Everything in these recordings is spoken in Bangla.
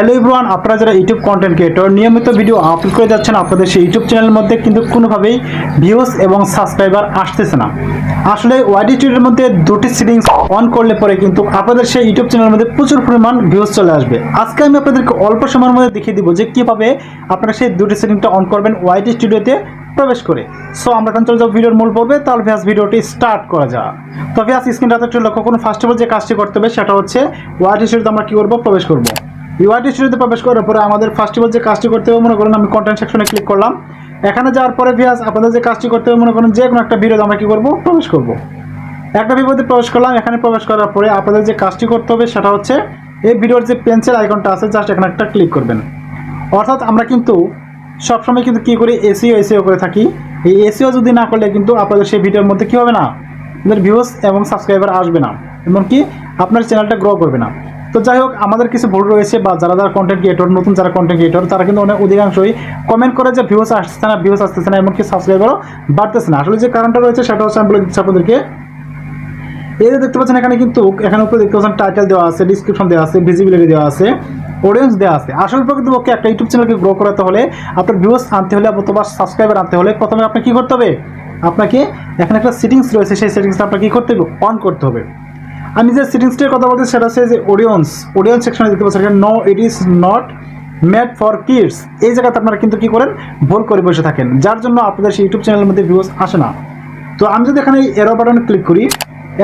হ্যালো এভরিওয়ান, আপনারা যারা ইউটিউব কন্টেন্ট ক্রিয়েটর নিয়মিত ভিডিও আপলোড করে যাচ্ছেন, আপনাদের সেই ইউটিউব চ্যানেলের মধ্যে কিন্তু কোনোভাবেই ভিউজ এবং সাবস্ক্রাইবার আসতেছে না। আসলে ওয়াইডি টিউবের মধ্যে দুটি সেটিংস অন করলে পরে কিন্তু আপনাদের সেই ইউটিউব চ্যানেলের মধ্যে প্রচুর পরিমাণ ভিউজ চলে আসবে। আজকে আমি আপনাদেরকে অল্প সময়ের মধ্যে দেখিয়ে দিব যে কীভাবে আপনারা সেই দুটি সেটিংটা অন করবেন ওয়াইডি স্টুডিওতে প্রবেশ করে। সো আমরা এখন চলে যাব ভিডিওর মূল পর্বে। তাহলে ভিয়াস ভিডিওটি স্টার্ট করা যাক। তো ভিয়াস স্ক্রিনটাতে একটু লক্ষ্য করুন। ফার্স্ট অফ অল যে কাজটি করতে হবে, সেটা হচ্ছে ওয়াইডি স্টুডিওতে আমরা কী করব? প্রবেশ করব। ইউআইটি স্টুডিওতে প্রবেশ করার পরে আমাদের ফার্স্ট অফ অল যে কাজটি করতে হবে, মনে করুন আমি কন্টেন্ট সেকশনে ক্লিক করলাম। এখানে যাওয়ার পরে ভিয়াস আপনাদের যে কাজটি করতে হবে, মনে করুন যে কোনো একটা ভিডিওতে আমরা কী করব? প্রবেশ করব। একটা ভিডিওতে প্রবেশ করলাম, এখানে প্রবেশ করার পরে আপনাদের যে কাজটি করতে হবে সেটা হচ্ছে এই ভিডিওর যে পেন্সিল আইকনটা আছে জাস্ট এখানে একটা ক্লিক করবেন। অর্থাৎ আমরা কিন্তু সবসময় কিন্তু কী করি? এসিও এসিও করে থাকি। এই এসিও যদি না করলে কিন্তু আপনাদের সেই ভিডিওর মধ্যে কী হবে না? আপনাদের ভিউজ এবং সাবস্ক্রাইবার আসবে না। এমনকি আপনার চ্যানেলটা গ্রো করবে না। তো যাই হোক, আমাদের কিছু ভুল রয়েছে বা যারা যারা কন্টেন্ট ক্রিয়েটর নতুন যারা কন্টেন্ট ক্রিয়েটর তারা কিন্তু অনেক অধিকাংশই কমেন্ট করে যে ভিউস আসছে না ভিউজ আসতেছে না, এমনকি সাবস্ক্রাইবারও বাড়তেছে না। আসলে যে কারণটা রয়েছে, সেটা হচ্ছে আমি বলে দিচ্ছি আপনাদেরকে, এই যে দেখতে পাচ্ছেন এখানে কিন্তু, এখানে উপরে দেখতে পাচ্ছেন টাইটেল দেওয়া আছে ডিসক্রিপশন দেওয়া আছে ভিজিবিলিটি দেওয়া আছে অডিয়েন্স দেওয়া আছে। আসল প্রকৃতপক্ষে একটা ইউটিউব চ্যানেলকে গ্রো করাতে হলে, আপনার ভিউস আনতে হলে অথবা সাবস্ক্রাইবার আনতে হলে প্রথমে আপনাকে কী করতে হবে? আপনাকে এখানে একটা সেটিংস রয়েছে, সেই সেটিংসটা আপনাকে কী করতে হবে? অন করতে হবে। আমি যে সেটিংসটির কথা বলতে সেটা হচ্ছে যে অডিয়েন্স অডিয়েন্স সেকশনে দেখতে পাচ্ছেন, এখানে no it is not made for kids এই জায়গাতে আপনারা কিন্তু কী করেন? ভুল করে বসে থাকেন। যার জন্য আপনাদের সেই ইউটিউব চ্যানেলের মধ্যে ভিউজ আসে না। তো আমি যদি এখানে এরো বাটনে ক্লিক করি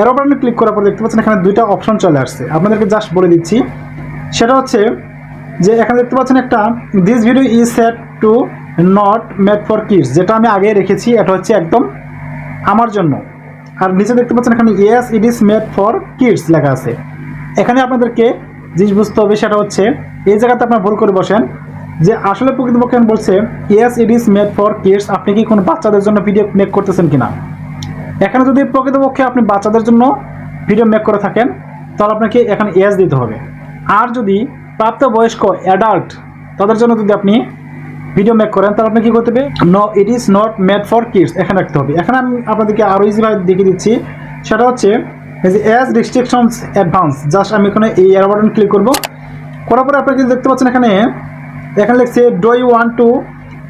এরো বাটনে ক্লিক করার পর দেখতে পাচ্ছেন এখানে দুইটা অপশন চলে আসছে। আপনাদেরকে জাস্ট বলে দিচ্ছি। সেটা হচ্ছে যে এখানে দেখতে পাচ্ছেন একটা this video is set to not made for kids যেটা আমি আগে রেখেছি, এটা হচ্ছে একদম আমার জন্য। আর নিচে দেখতে পাচ্ছেন এখানে yes it is made for kids লেখা আছে। এখানে আপনাদেরকে জিনিস বুঝতে হবে, সেটা হচ্ছে এই জায়গাতে আপনার ভুল করে বসেন, যে আসলে প্রকৃতপক্ষে বলছে yes it is made for kids আপনি কি কোনো বাচ্চাদের জন্য ভিডিও মেক করতেছেন কিনা? এখানে যদি প্রকৃতপক্ষে আপনি বাচ্চাদের জন্য ভিডিও মেক করে থাকেন, তাহলে আপনাকে এখানে এস দিতে হবে। আর যদি প্রাপ্তবয়স্ক অ্যাডাল্ট তাদের জন্য যদি আপনি ভিডিও মেক করেন, তাহলে আপনি কী করতে হবে? No it is not made for kids এখানে রাখতে হবে। এখানে আমি আপনাদেরকে আরও ইজিভাবে দেখিয়ে দিচ্ছি। সেটা হচ্ছে অ্যাজ রেস্ট্রিকশনস অ্যাডভান্স জাস্ট আমি এখানে এই এয়ার বাটন ক্লিক করব। করার পরে আপনি কিন্তু দেখতে পাচ্ছেন এখানে এখানে লিখছে do you want to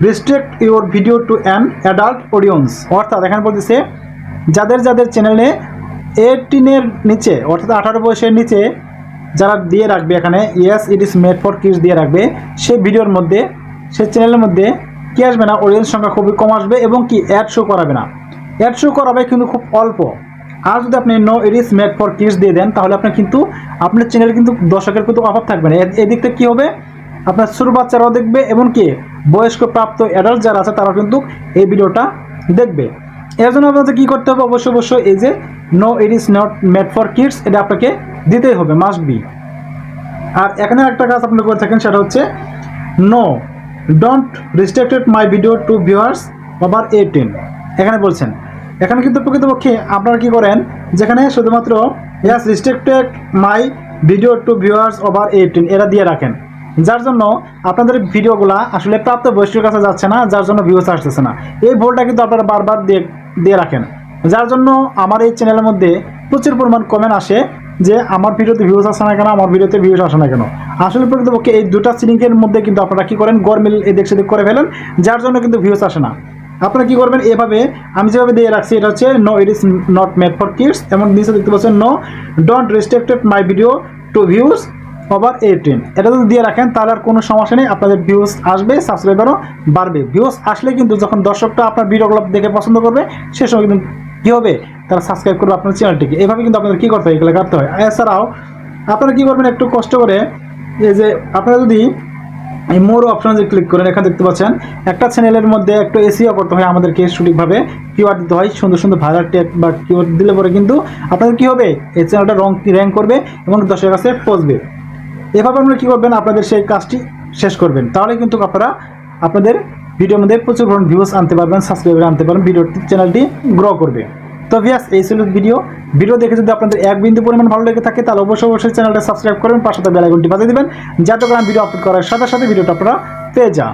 restrict your video to an adult audience অর্থাৎ এখানে বলতেছে, যাদের যাদের চ্যানেলে এইটিনের নিচে, অর্থাৎ আঠারো বয়সের নিচে, যারা দিয়ে রাখবে এখানে yes it is made for kids দিয়ে রাখবে, সেই ভিডিওর মধ্যে সেই চ্যানেলের মধ্যে কি আসবে না? অডিয়েন্স সংখ্যা খুবই কম আসবে এবং কি অ্যাড শো করাবে না। অ্যাড শো করাবে কিন্তু খুব অল্প। আর যদি আপনি no it is made for kids দিয়ে দেন, তাহলে আপনার কিন্তু আপনার চ্যানেলে কিন্তু দর্শকের কিন্তু অভাব থাকবে না। এদিক থেকে কী হবে? আপনার ছোটো বাচ্চারাও দেখবে এমনকি বয়স্ক প্রাপ্ত অ্যাডাল্ট যারা আছে, তারাও কিন্তু এই ভিডিওটা দেখবে। এর জন্য আপনাদের কী করতে হবে? অবশ্যই অবশ্যই এই যে no it is not made for kids এটা আপনাকে দিতেই হবে মাস্ট বি আর এখানে একটা কাজ আপনি করে থাকেন, সেটা হচ্ছে no don't restricted my video to viewers over eighteen এখানে বলছেন, এখানে কিন্তু প্রকৃতপক্ষে আপনারা কি করেন, যেখানে শুধুমাত্র yes restricted my video to viewers over eighteen এরা দিয়ে রাখেন। যার জন্য আপনাদের ভিডিওগুলা আসলে প্রাপ্ত বয়স্কের কাছে যাচ্ছে না, যার জন্য ভিউস আসতেছে না। এই ভুলটা কিন্তু আপনারা বারবার দিয়ে দিয়ে রাখেন। যার জন্য আমার এই চ্যানেলের মধ্যে প্রচুর পরিমাণ কমেন্ট আসে যে আমার ভিডিওতে ভিউজ আসে না কেন, আমার ভিডিওতে ভিউজ আসে না কেন? আসলে প্রকৃতপক্ষে এই দুটা সিলিংয়ের মধ্যে কিন্তু আপনারা কি করেন গরমিল এদিক সেদিক করে ফেলেন, যার জন্য কিন্তু ভিউজ আসে না। আপনারা কি করবেন, এভাবে আমি যেভাবে দিয়ে রাখছি, এটা হচ্ছে no it is not made for kids এবং নিচে দেখতে পাচ্ছেন no don't restricted my video to views over eighteen এটা যদি দিয়ে রাখেন, তাহলে আর কোনো সমস্যা নেই, আপনাদের ভিউজ আসবে সাবস্ক্রাইবারও বাড়বে। ভিউজ আসলে কিন্তু যখন দর্শকটা আপনার ভিডিওগুলো দেখে পছন্দ করবে, সে সময় কিন্তু কী হবে? তারা সাবস্ক্রাইব করবে আপনার চ্যানেলটিকে এভাবে কিন্তু আপনাদের কী করতে হয়? এগুলো কাটতে হয়। এছাড়াও, আপনারা কী করবেন? একটু কষ্ট করে এই যে আপনারা যদি এই মোর অপশনে যে ক্লিক করেন, এখানে দেখতে পাচ্ছেন, একটা চ্যানেলের মধ্যে একটু এসিও করতে হয় আমাদেরকে সঠিকভাবে। কিওয়ার্ড দিতে হয়, সুন্দর সুন্দর ভাইরাল ট্যাগ বা কিওয়ার্ড দিলে পরে কিন্তু আপনাদের কী হবে? এই চ্যানেলটা রং র্যাঙ্ক করবে এবং দর্শকের কাছে পৌঁছবে। এভাবে আপনারা কী করবেন? আপনাদের সেই কাজটি শেষ করবেন। তাহলে কিন্তু আপনারা আপনাদের ভিডিওর মধ্যে প্রচুর ভিউজ আনতে পারবেন সাবস্ক্রাইবার আনতে পারবেন ভিডিও চ্যানেলটি গ্রো করবে। তো ভিয়াস, এই ছিল ভিডিও ভিডিও দেখে যদি আপনাদের এক বিন্দু পরিমাণ ভালো লেগে থাকে, তাহলে অবশ্যই অবশ্যই চ্যানেলটা সাবস্ক্রাইব করবেন, পাশে বেলাইকনটি বাজিয়ে দেবেন, যাতে করে ভিডিও আপলোড করার সাথে সাথে ভিডিওটা আপনারা পেয়ে যান।